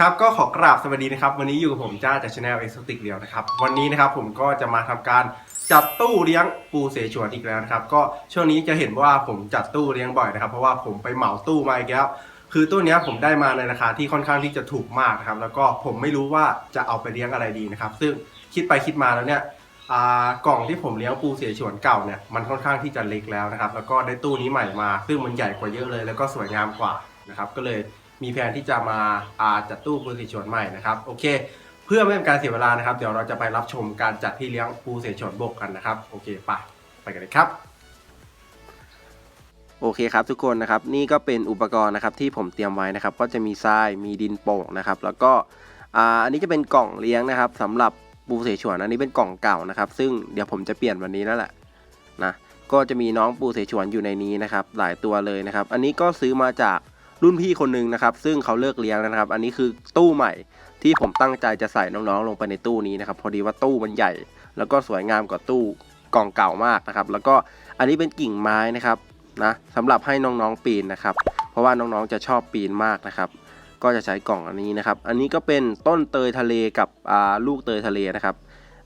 ครับก็ขอกราบสวัสดีนะครับ วันนี้อยู่กับผมจ้าจากช anel Exotic เดียวนะครับ วันนี้นะครับผมก็จะมาทำการจัดตู้เลี้ยงปูเสฉวนอีกแล้วนะครับ ก็ช่วงนี้จะเห็นว่าผมจัดตู้เลี้ยงบ่อยนะครับ เพราะว่าผมไปเหมาตู้มาอีกแล้วคือตู้นี้ผมได้มาในราคาที่ค่อนข้างที่จะถูกมากนะครับ แล้วก็ผมไม่รู้ว่าจะเอาไปเลี้ยงอะไรดีนะครับ ซึ่งคิดไปคิดมาแล้วเนี่ยอ่ากล่องที่ผมเลี้ยงปูเสฉวนเก่าเนี่ยมันค่อนข้างที่จะเล็กแล้วนะครับ แล้วก็ได้ตู้นี้ใหม่มา ซึ่งมันใหญ่กว่าเยอะเลย แล้วก็สวยงามกว่านะครับ ก็เลย มีแผนที่จะมาอาจัดตู้ปูเสฉวนใหม่นะครับโอเค เพื่อไม่เป็นการเสียเวลานะครับ เดี๋ยวเราจะไปรับชมการจัดที่เลี้ยงปูเสฉวนบกกันนะครับโอเคไปไปกันเลยครับโอเคครับทุกคนนะครับนี่ก็เป็นอุปกรณ์นะครับที่ผมเตรียมไว้นะครับ ก็จะมีทรายมีดินโป่งนะครับ แล้วก็อ่าอันนี้จะเป็นกล่องเลี้ยงนะครับสำหรับปูเสฉวนอันนี้เป็นกล่องเก่านะครับ ซึ่งเดี๋ยวผมจะเปลี่ยนวันนี้แล้วแหละนะก็จะมีน้องปูเสฉวนอยู่ในนี้นะครับ หลายตัวเลยนะครับ อันนี้ก็ซื้อมาจาก รุ่นพี่คนหนึ่งนะครับ ซึ่งเขาเลิกเลี้ยงแล้วนะครับ อันนี้คือตู้ใหม่ที่ผมตั้งใจจะใส่น้องๆ ลงไปในตู้นี้นะครับ พอดีว่าตู้มันใหญ่ แล้วก็สวยงามกว่าตู้กล่องเก่ามากนะครับ แล้วก็อันนี้เป็นกิ่งไม้นะครับนะสำหรับให้น้องๆปีนนะครับ เพราะว่าน้องๆจะชอบปีนมากนะครับ ก็จะใช้กล่องอันนี้นะครับ อันนี้ก็เป็นต้นเตยทะเลกับลูกเตยทะเลนะครับ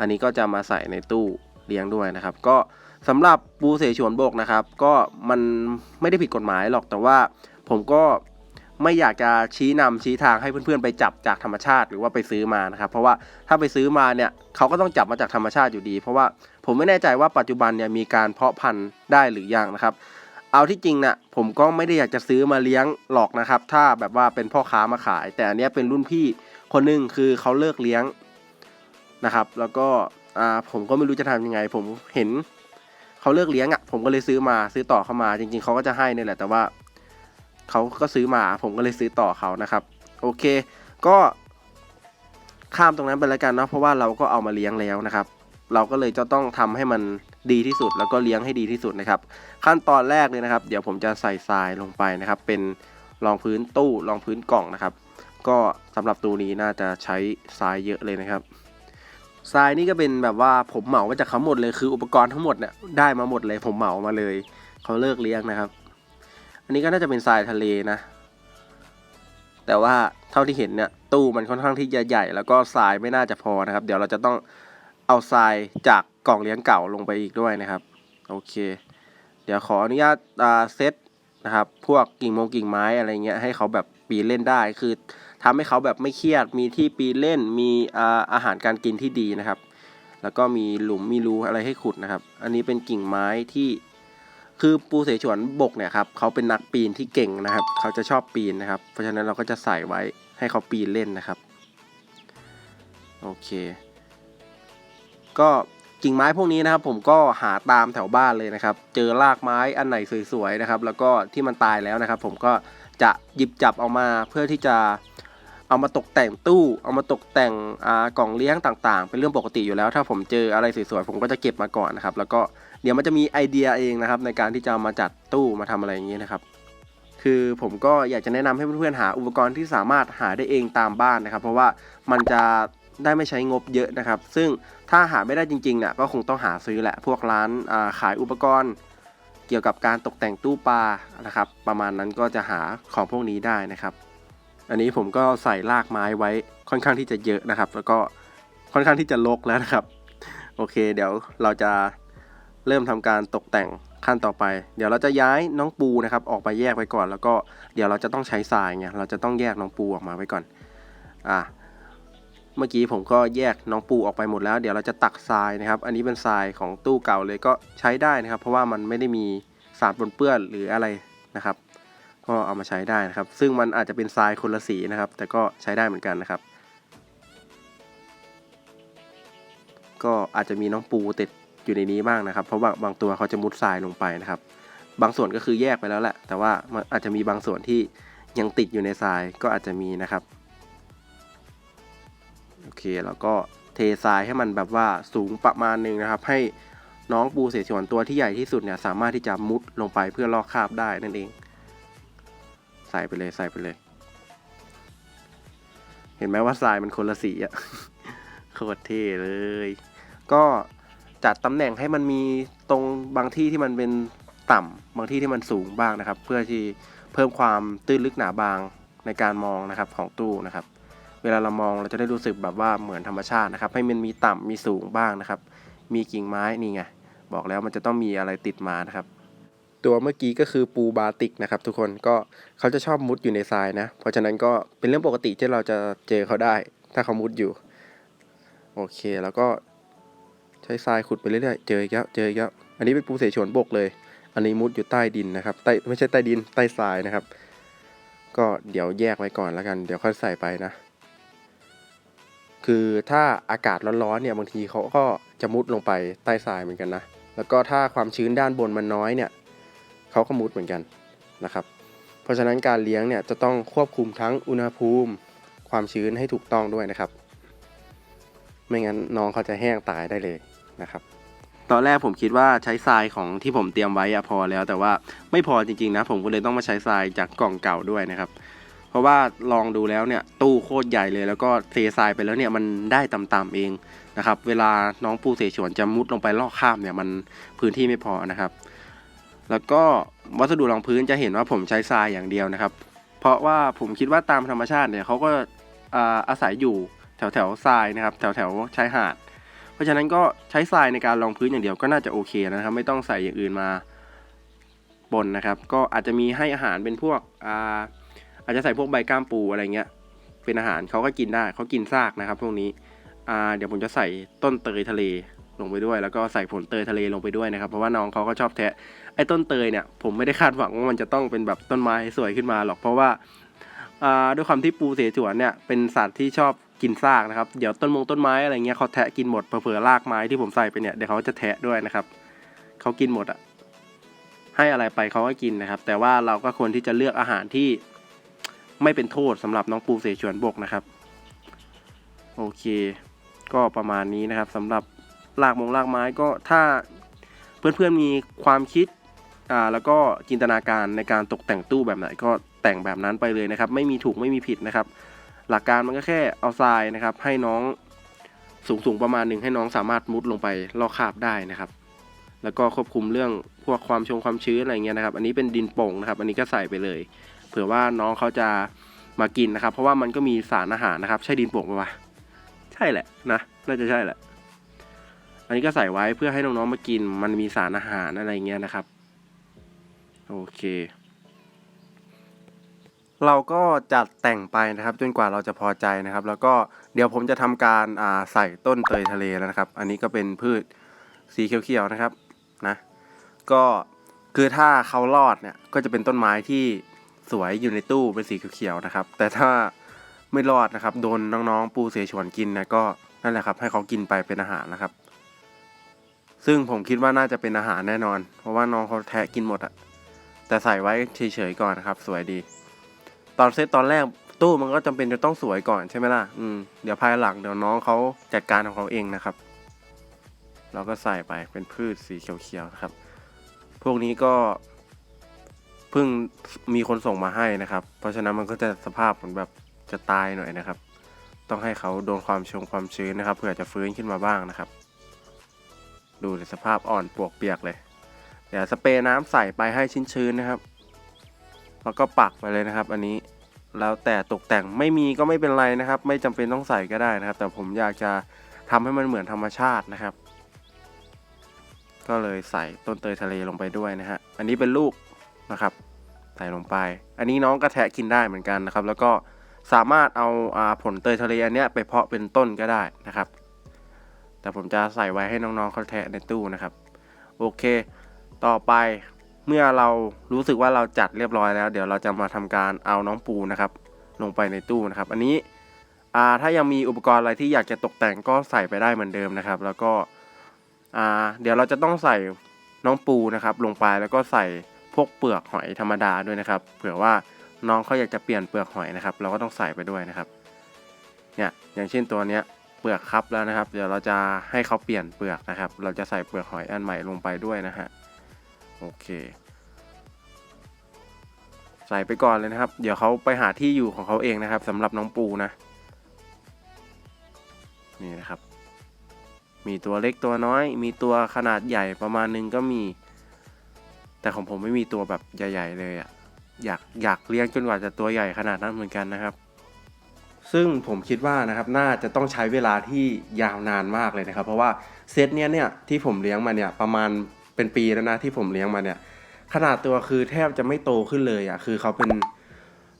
อันนี้ก็จะมาใส่ในตู้เลี้ยงด้วยนะครับ ก็สำหรับปูเสฉวนบกนะครับ ก็มันไม่ได้ผิดกฎหมายหรอกแต่ว่าผมก็ ไม่อยากจะชี้นำชี้ทางให้เพื่อนๆไปจับจากธรรมชาติหรือว่าไปซื้อมานะครับ เพราะว่าถ้าไปซื้อมาเนี่ยเขาก็ต้องจับมาจากธรรมชาติอยู่ดี เพราะว่าผมไม่แน่ใจว่าปัจจุบันเนี่ยมีการเพาะพันธุ์ได้หรือยังนะครับ เอาที่จริงนะ่ะผมก็ไม่ได้อยากจะซื้อมาเลี้ยงหรอกนะครับ ถ้าแบบว่าเป็นพ่อค้ามาขาย แต่อันนี้เป็นรุ่นพี่คนหนึ่งคือเขาเลิกเลี้ยงนะครับ แล้วก็อ่าผมก็ไม่รู้จะทำยังไง ผมเห็นเขาเลิกเลี้ยงอะ่ะผมก็เลยซื้อมาซื้อต่อเข้ามาจริง ๆเขาก็จะให้เนี่ยแหละแต่ว่า เขาก็ซื้อมาผมก็เลยซื้อต่อเขานะครับ โอเค ก็ข้ามตรงนั้นไปแล้วกันเนาะเพราะว่าเราก็เอามาเลี้ยงแล้วนะครับ เราก็เลยจะต้องทำให้มันดีที่สุดแล้วก็เลี้ยงให้ดีที่สุดนะครับ ขั้นตอนแรกเลยนะครับ เดี๋ยวผมจะใส่ทรายลงไปนะครับ เป็นรองพื้นตู้รองพื้นกล่องนะครับ ก็สำหรับตัวนี้น่าจะใช้ทรายเยอะเลยนะครับทรายนี่ก็เป็นแบบว่าผมเหมามาจากเขาหมดเลยคืออุปกรณ์ทั้งหมดเนี่ยได้มาหมดเลย ผมเหมามาเลยเขาเลิกเลี้ยงนะครับ อันนี้ก็น่าจะเป็นทรายทะเลนะ แต่ว่าเท่าที่เห็นเนี่ยตู้มันค่อนข้างที่จะใหญ่ แล้วก็ทรายไม่น่าจะพอนะครับ เดี๋ยวเราจะต้องเอาทรายจากกล่องเลี้ยงเก่าลงไปอีกด้วยนะครับ โอเค เดี๋ยวขออนุญาตเซตนะครับ พวกกิ่งมงกิ่งไม้อะไรเงี้ยให้เขาแบบปีนเล่นได้ คือทำให้เขาแบบไม่เครียด มีที่ปีนเล่น มีอาหารการกินที่ดีนะครับ แล้วก็มีหลุมมีรูอะไรให้ขุดนะครับ อันนี้เป็นกิ่งไม้ที่ คือปูเสฉวนบกเนี่ยครับเขาเป็นนักปีนที่เก่งนะครับ เขาจะชอบปีนนะครับ เพราะฉะนั้นเราก็จะใส่ไว้ให้เขาปีนเล่นนะครับ โอเค ก็กิ่งไม้พวกนี้นะครับ ผมก็หาตามแถวบ้านเลยนะครับ เจอรากไม้อันไหนสวยๆนะครับ แล้วก็ที่มันตายแล้วนะครับ ผมก็จะหยิบจับเอามาเพื่อที่จะเอามาตกแต่งตู้ เอามาตกแต่งกล่องเลี้ยงต่างๆ เป็นเรื่องปกติอยู่แล้ว ถ้าผมเจออะไรสวยๆผมก็จะเก็บมาก่อนนะครับ แล้วก็ เดี๋ยวมันจะมีไอเดียเองนะครับ ในการที่จะมาจัดตู้มาทำอะไรอย่างนี้นะครับ คือผมก็อยากจะแนะนำให้เพื่อนๆหาอุปกรณ์ที่สามารถหาได้เองตามบ้านนะครับ เพราะว่ามันจะได้ไม่ใช้งบเยอะนะครับ ซึ่งถ้าหาไม่ได้จริงๆเนี่ยก็คงต้องหาซื้อแหละพวกร้านาขายอุปกรณ์ เกี่ยวกับการตกแต่งตู้ปลานะครับ ประมาณนั้นก็จะหาของพวกนี้ได้นะครับ อันนี้ผมก็ใส่รากไม้ไว้ค่อนข้างที่จะเยอะนะครับ แล้วก็ค่อนข้างที่จะรกแล้วนะครับ โอเค เดี๋ยวเราจะ เริ่มทำการตกแต่งขั้นต่อไป เดี๋ยวเราจะย้ายน้องปูนะครับออกมาแยกไว้ก่อน แล้วก็เดี๋ยวเราจะต้องใช้ทรายไงเราจะต้องแยกน้องปูออกมาไว้ก่อนอะเมื่อกี้ผมก็แยกน้องปูออกไปหมดแล้ว เดี๋ยวเราจะตักทรายนะครับ อันนี้เป็นทรายของตู้เก่าเลยก็ใช้ได้นะครับ เพราะว่ามันไม่ได้มีสารปนเปื้อนหรืออะไรนะครับ ก็เอามาใช้ได้นะครับ ซึ่งมันอาจจะเป็นทรายคนละสีนะครับ แต่ก็ใช้ได้เหมือนกันนะครับ ก็อาจจะมีน้องปูติด อยู่ในนี้บ้างนะครับ เพราะว่าบางตัวเขาจะมุดทรายลงไปนะครับ บางส่วนก็คือแยกไปแล้วแหละ แต่ว่ามันอาจจะมีบางส่วนที่ยังติดอยู่ในทรายก็อาจจะมีนะครับโอเคแล้วก็เททรายให้มันแบบว่าสูงประมาณหนึ่งนะครับ ให้น้องปูเสฉวนตัวที่ใหญ่ที่สุดเนี่ยสามารถที่จะมุดลงไปเพื่อลอกคราบได้นั่นเอง ใส่ไปเลยใส่ไปเลย เห็นไหมว่าทรายมันคนละสีอะโคตรเท่เลย ก็ จัดตำแหน่งให้มันมีตรงบางที่ที่มันเป็นต่ำบางที่ที่มันสูงบ้างนะครับ เพื่อที่เพิ่มความตื้นลึกหนาบางในการมองนะครับของตู้นะครับ เวลาเรามองเราจะได้รู้สึกแบบว่าเหมือนธรรมชาตินะครับ ให้มันมีต่ำมีสูงบ้างนะครับ มีกิ่งไม้นี่ไงบอกแล้วมันจะต้องมีอะไรติดมานะครับ ตัวเมื่อกี้ก็คือปูบาติกนะครับ ทุกคนก็เขาจะชอบมุดอยู่ในทรายนะ เพราะฉะนั้นก็เป็นเรื่องปกติที่เราจะเจอเขาได้ ถ้าเขามุดอยู่ โอเค แล้วก็ ใช้ทรายขุดไปเรื่อยๆ เจออีกแล้วเจออีกแล้วอันนี้เป็นปูเสฉวนบกเลย อันนี้มุดอยู่ใต้ดินนะครับ ใต้ไม่ใช่ใต้ดิน ใต้ทรายนะครับ ก็เดี๋ยวแยกไว้ก่อนแล้วกัน เดี๋ยวค่อยใส่ไปนะ คือถ้าอากาศร้อนๆเนี่ยบางทีเขาก็จะมุดลงไปใต้ทรายเหมือนกันนะ แล้วก็ถ้าความชื้นด้านบนมันน้อยเนี่ยเขาก็มุดเหมือนกันนะครับ เพราะฉะนั้นการเลี้ยงเนี่ยจะต้องควบคุมทั้งอุณหภูมิ ความชื้นให้ถูกต้องด้วยนะครับ ไม่งั้นน้องเขาจะแห้งตายได้เลย นะครับตอนแรกผมคิดว่าใช้ทรายของที่ผมเตรียมไว้อะพอแล้ว แต่ว่าไม่พอจริงๆนะผมก็เลยต้องมาใช้ทรายจากกล่องเก่าด้วยนะครับ เพราะว่าลองดูแล้วเนี่ยตู้โคตรใหญ่เลย แล้วก็เททรายไปแล้วเนี่ยมันได้ต่ำๆเองนะครับ เวลาน้องปูเสฉวนจะมุดลงไปลอกข้ามเนี่ยมันพื้นที่ไม่พอนะครับ แล้วก็วัสดุรองพื้นจะเห็นว่าผมใช้ทรายอย่างเดียวนะครับ เพราะว่าผมคิดว่าตามธรรมชาติเนี่ยเขาก็อาศัยอยู่แถวแถวทรายนะครับ แถวแถวชายหาด เพราะฉะนั้นก็ใช้ทรายในการรองพื้นอย่างเดียวก็น่าจะโอเคนะครับ ไม่ต้องใส่อย่างอื่นมาบนนะครับ ก็อาจจะมีให้อาหารเป็นพวกอ่าอาจจะใส่พวกใบก้ามปูอะไรเงี้ย เป็นอาหารเขาก็กินได้เขากินซากนะครับ พวกนี้อ่าเดี๋ยวผมจะใส่ต้นเตยทะเลลงไปด้วย แล้วก็ใส่ผลเตยทะเลลงไปด้วยนะครับ เพราะว่าน้องเขาก็ชอบแทะไอ้ต้นเตยเนี่ยผมไม่ได้คาดหวังว่ามันจะต้องเป็นแบบต้นไม้สวยขึ้นมาหรอกเพราะว่าอ่าด้วยความที่ปูเสฉวนเนี่ยเป็นสัตว์ที่ชอบ กินซากนะครับ เดี๋ยวต้นมงต้นไม้อะไรเงี้ยเขาแทะกินหมดเผลอๆรากไม้ที่ผมใส่ไปเนี่ยเดี๋ยวเขาจะแทะด้วยนะครับเขากินหมดอะให้อะไรไปเขาก็กินนะครับ แต่ว่าเราก็ควรที่จะเลือกอาหารที่ไม่เป็นโทษสำหรับน้องปูเสฉวนบกนะครับ โอเค ก็ประมาณนี้นะครับสำหรับรากมงรากไม้ก็ถ้าเพื่อนๆมีความคิดอ่าแล้วก็จินตนาการในการตกแต่งตู้แบบไหนก็แต่งแบบนั้นไปเลยนะครับ ไม่มีถูกไม่มีผิดนะครับ หลักการมันก็แค่เอาทรายนะครับ ให้น้องสูงสูงประมาณหนึ่งให้น้องสามารถมุดลงไปลอกคาบได้นะครับ แล้วก็ควบคุมเรื่องพวกความชงความชื้นอะไรเงี้ยนะครับ อันนี้เป็นดินโป่งนะครับ อันนี้ก็ใส่ไปเลย เผื่อว่าน้องเขาจะมากินนะครับ เพราะว่ามันก็มีสารอาหารนะครับ ใช่ดินโป่งปะวะใช่แหละนะน่าจะใช่แหละ อันนี้ก็ใส่ไว้เพื่อให้น้องๆมากิน มันมีสารอาหารอะไรเงี้ยนะครับ โอเค เราก็จัดแต่งไปนะครับจนกว่าเราจะพอใจนะครับ แล้วก็เดี๋ยวผมจะทำการอ่าใส่ต้นเตยทะเลแล้วนะครับ อันนี้ก็เป็นพืชสีเขียวๆนะครับนะก็คือถ้าเขารอดเนี่ยก็จะเป็นต้นไม้ที่สวยอยู่ในตู้เป็นสีเขียวๆนะครับ แต่ถ้าไม่รอดนะครับ โดนน้องๆปูเสฉวนกินนะก็นั่นแหละครับ ให้เขากินไปเป็นอาหารนะครับ ซึ่งผมคิดว่าน่าจะเป็นอาหารแน่นอน เพราะว่าน้องเขาแทะกินหมดอะแต่ใส่ไว้เฉยๆก่อนนะครับ สวยดี ตอนเซตตอนแรกตู้มันก็จำเป็นจะต้องสวยก่อนใช่ไหมล่ะอืมเดี๋ยวภายหลังเดี๋ยวน้องเขาจัดการของเขาเองนะครับ เราก็ใส่ไปเป็นพืชสีเขียวๆนะครับ พวกนี้ก็เพิ่งมีคนส่งมาให้นะครับ เพราะฉะนั้นมันก็จะสภาพเหมือนแบบจะตายหน่อยนะครับ ต้องให้เขาโดนความชงความชื้นนะครับเพื่อจะฟื้นขึ้นมาบ้างนะครับ ดูในสภาพอ่อนปวกเปียกเลย เดี๋ยวสเปรย์น้ำใส่ไปให้ชื้นๆนะครับ แล้วก็ปักไปเลยนะครับ อันนี้แล้วแต่ตกแต่งไม่มีก็ไม่เป็นไรนะครับ ไม่จำเป็นต้องใส่ก็ได้นะครับ แต่ผมอยากจะทำให้มันเหมือนธรรมชาตินะครับ ก็เลยใส่ต้นเตยทะเลลงไปด้วยนะฮะอันนี้เป็นลูกนะครับ ใส่ลงไป อันนี้น้องกระแทะกินได้เหมือนกันนะครับ แล้วก็สามารถเอาอาผลเตยทะเลอันเนี้ยไปเพาะเป็นต้นก็ได้นะครับ แต่ผมจะใส่ไว้ให้น้องๆเขาแทะในตู้นะครับ โอเค ต่อไป เมื่อเรารู้สึกว่าเราจัดเรียบร้อยแล้ว เดี๋ยวเราจะมาทำการเอาน้องปูนะครับ ลงไปในตู้นะครับ อันนี้ถ้ายังมีอุปกรณ์อะไรที่อยากจะตกแต่งก็ใส่ไปได้เหมือนเดิมนะครับ แล้วก็เดี๋ยวเราจะต้องใส่น้องปูนะครับ ลงไปแล้วก็ใส่พวกเปลือกหอยธรรมดาด้วยนะครับ เผื่อว่าน้องเขาอยากจะเปลี่ยนเปลือกหอยนะครับ เราก็ต้องใส่ไปด้วยนะครับ เนี่ยอย่างเช่นตัวเนี้ยเปลือกครับแล้วนะครับ เดี๋ยวเราจะให้เขาเปลี่ยนเปลือกนะครับ เราจะใส่เปลือกหอยอันใหม่ลงไปด้วยนะฮะ โอเค ใส่ไปก่อนเลยนะครับ เดี๋ยวเขาไปหาที่อยู่ของเขาเองนะครับสำหรับน้องปูนะ นี่นะครับ มีตัวเล็กตัวน้อย มีตัวขนาดใหญ่ประมาณนึงก็มี แต่ของผมไม่มีตัวแบบใหญ่ ๆ เลยอะ่ะอยากอยากเลี้ยงจนกว่าจะตัวใหญ่ขนาดนั้นเหมือนกันนะครับ ซึ่งผมคิดว่านะครับน่าจะต้องใช้เวลาที่ยาวนานมากเลยนะครับ เพราะว่าเซตเนี้ยเนี่ยที่ผมเลี้ยงมาเนี่ยประมาณ เป็นปีแล้วนะที่ผมเลี้ยงมาเนี่ย ขนาดตัวคือแทบจะไม่โตขึ้นเลยอะคือเขาเป็น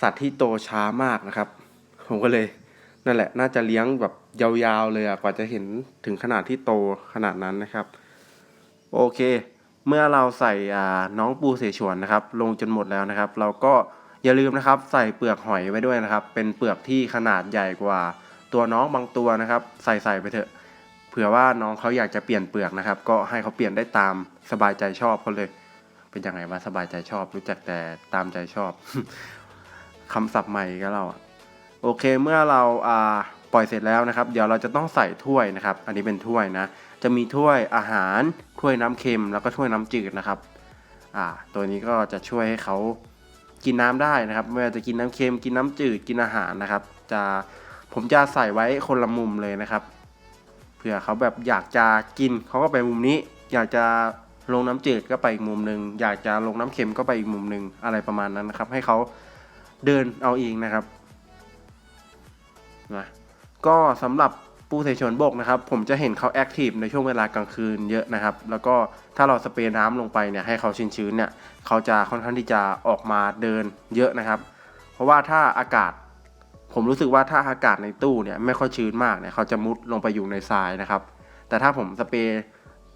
สัตว์ที่โตช้ามากนะครับ ผมก็เลยนั่นแหละ น่าจะเลี้ยงแบบยาวๆเลยอะกว่าจะเห็นถึงขนาดที่โตขนาดนั้นนะครับ โอเค เมื่อเราใส่อ่าน้องปูเสฉวนนะครับ ลงจนหมดแล้วนะครับ เราก็อย่าลืมนะครับใส่เปลือกหอยไว้ด้วยนะครับ เป็นเปลือกที่ขนาดใหญ่กว่าตัวน้องบางตัวนะครับ ใส่ใส่ไปเถอะ ผื่อว่าน้องเขาอยากจะเปลี่ยนเปลือกนะครับ ก็ให้เขาเปลี่ยนได้ตามสบายใจชอบเขาเลย เป็นยังไงว่าสบายใจชอบ รู้จักแต่ตามใจชอบคำศัพท์ใหม่ก็เราโอเคเมื่อเราอ่าปล่อยเสร็จแล้วนะครับ เดี๋ยวเราจะต้องใส่ถ้วยนะครับ อันนี้เป็นถ้วยนะ จะมีถ้วยอาหารถ้วยน้ำเค็ม แล้วก็ถ้วยน้ำจืดนะครับ อ่า ตัวนี้ก็จะช่วยให้เขากินน้ำได้นะครับไม่ว่าจะกินน้ำเค็มกินน้ำจืดกินอาหารนะครับ จะผมจะใส่ไว้คนละมุมเลยนะครับ เผื่อเขาแบบอยากจะกินเขาก็ไปมุมนี้ อยากจะลงน้ำจืดก็ไปอีกมุมหนึ่งอยากจะลงน้ำเค็มก็ไปอีกมุมหนึ่งอะไรประมาณนั้นนะครับ ให้เขาเดินเอาเองนะครับนะก็สำหรับปูเสฉวนบกนะครับผมจะเห็นเขาแอคทีฟในช่วงเวลากลางคืนเยอะนะครับ แล้วก็ถ้าเราสเปรย์น้ำลงไปเนี่ยให้เขาชื้นๆเนี่ยเขาจะค่อนข้างที่จะออกมาเดินเยอะนะครับ เพราะว่าถ้าอากาศ ผมรู้สึกว่าถ้าอากาศในตู้เนี่ยไม่ค่อยชื้นมากเนี่ยเขาจะมุดลงไปอยู่ในทรายนะครับ แต่ถ้าผมสเปรย์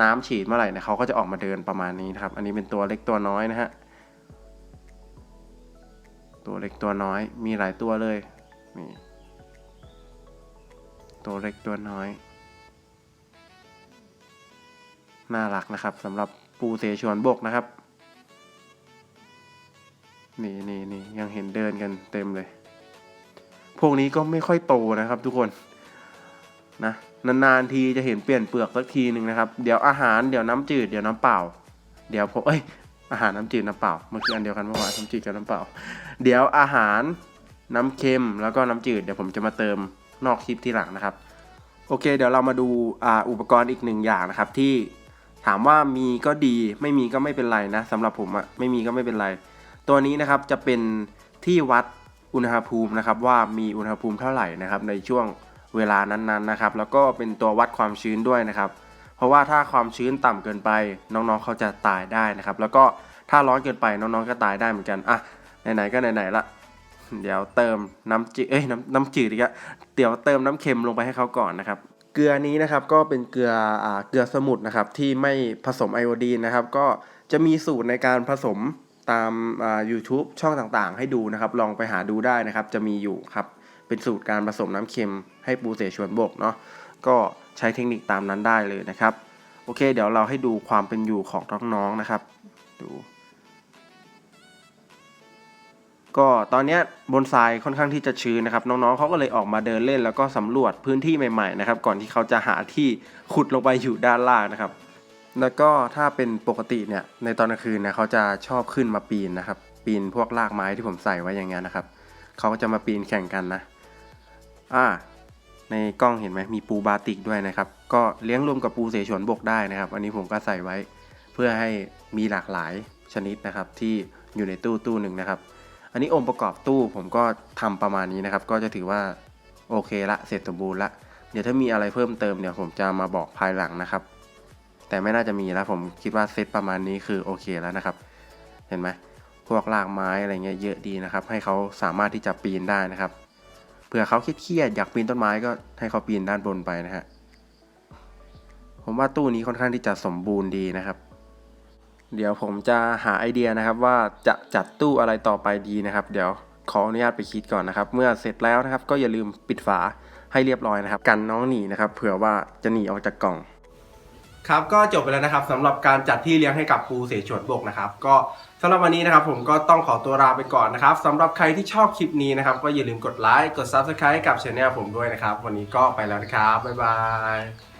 น้ำฉีดเมื่อไหร่เนี่ยเขาก็จะออกมาเดินประมาณนี้นะครับ อันนี้เป็นตัวเล็กตัวน้อยนะฮะ ตัวเล็กตัวน้อยมีหลายตัวเลยนี่ตัวเล็กตัวน้อย น่ารักนะครับสำหรับปูเสฉวนบกนะครับ นี่นี่นี่ยังเห็นเดินกันเต็มเลย พวกนี้ก็ไม่ค่อยโตนะครับทุกคนนะนานๆทีจะเห็นเปลี่ยนเปลือกสักทีหนึ่งนะครับ เดี๋ยวอาหารเดี๋ยวน้ำจืดเดี๋ยวน้ำเปล่า เดี๋ยวผมเอ้ยอาหารน้ำจืดน้ำเปล่ามันคืออันเดียวกันเมื่อวานน้ำจืดกับน้ำเปล่า เดี๋ยวอาหารน้ำเค็มแล้วก็น้ำจืดเดี๋ยวผมจะมาเติมนอกคลิปทีหลังนะครับ โอเค เดี๋ยวเรามาดูอ,าอุปกรณ์อีกหนึ่งอย่างนะครับ ที่ถามว่ามีก็ดีไม่มีก็ไม่เป็นไรนะสำหรับผมอะไม่มีก็ไม่เป็นไร ตัวนี้นะครับจะเป็นที่วัด อุณหภูมินะครับว่ามีอุณหภูมิเท่าไหร่นะครับในช่วงเวลานั้นๆนะครับ แล้วก็เป็นตัววัดความชื้นด้วยนะครับ เพราะว่าถ้าความชื้นต่ำเกินไปน้องๆเขาจะตายได้นะครับ แล้วก็ถ้าร้อนเกินไปน้องๆก็ตายได้เหมือนกันอะไหนๆก็ไหนๆละเดี๋ยวเติมน้ำจืดเอ้ยน้ำน้ำจืดอีกอะเดี๋ยวเติมน้ำเค็มลงไปให้เขาก่อนนะครับ เกลือนี้นะครับก็เป็นเกลืออ่าเกลือสมุทรนะครับที่ไม่ผสมไอโอดีนนะครับ ก็จะมีสูตรในการผสม ตามอ่า YouTube ช่องต่างๆ ให้ดูนะครับ ลองไปหาดูได้นะครับ จะมีอยู่ครับ เป็นสูตรการผสมน้ำเค็มให้ปูเสฉวนบกเนาะก็ใช้เทคนิคตามนั้นได้เลยนะครับ โอเค เดี๋ยวเราให้ดูความเป็นอยู่ของน้องๆนะครับ ดูก็ตอนนี้บนทรายค่อนข้างที่จะชื้นนะครับ น้องๆเขาก็เลยออกมาเดินเล่นแล้วก็สำรวจพื้นที่ใหม่ๆนะครับ ก่อนที่เขาจะหาที่ขุดลงไปอยู่ด้านล่างนะครับ แล้วก็ถ้าเป็นปกติเนี่ยในตอนกลางคืนนี่ยเขาจะชอบขึ้นมาปีนนะครับ ปีนพวกรากไม้ที่ผมใส่ไว้อย่างเงี้ยนะครับเขาก็จะมาปีนแข่งกันนะอ่าในกล้องเห็นไหมมีปูบาติกด้วยนะครับ ก็เลี้ยงรวมกับปูเสฉวนบกได้นะครับ อันนี้ผมก็ใส่ไว้เพื่อให้มีหลากหลายชนิดนะครับที่อยู่ในตู้ตู้หนึ่งนะครับ อันนี้องค์ประกอบตู้ผมก็ทำประมาณนี้นะครับ ก็จะถือว่าโอเคละเสร็จสมบูรณ์ละเดี๋ยวถ้ามีอะไรเพิ่มเติมเดี๋ยวผมจะมาบอกภายหลังนะครับ แต่ไม่น่าจะมีแล้วผมคิดว่าเซตประมาณนี้คือโอเคแล้วนะครับ เห็นไหมพวกรากไม้อะไรเงี้ยเยอะดีนะครับ ให้เขาสามารถที่จะปีนได้นะครับเผื่อเขาเครียดอยากปีนต้นไม้ก็ให้เขาปีนด้านบนไปนะฮะผมว่าตู้นี้ค่อนข้างที่จะสมบูรณ์ดีนะครับ เดี๋ยวผมจะหาไอเดียนะครับว่าจะจัดตู้อะไรต่อไปดีนะครับ เดี๋ยวขออนุญาตไปคิดก่อนนะครับ เมื่อเสร็จแล้วนะครับ ก็อย่าลืมปิดฝาให้เรียบร้อยนะครับ กันน้องหนีนะครับ เผื่อว่าจะหนีออกจากกล่อง ครับก็จบไปแล้วนะครับสำหรับการจัดที่เลี้ยงให้กับปูเสฉวนบกนะครับ ก็สำหรับวันนี้นะครับ ผมก็ต้องขอตัวลาไปก่อนนะครับสำหรับใครที่ชอบคลิปนี้นะครับ ก็อย่าลืมกดไลค์กด Subscribe กับช anel ผมด้วยนะครับ วันนี้ก็ไปแล้วนะครับบ๊ายบาย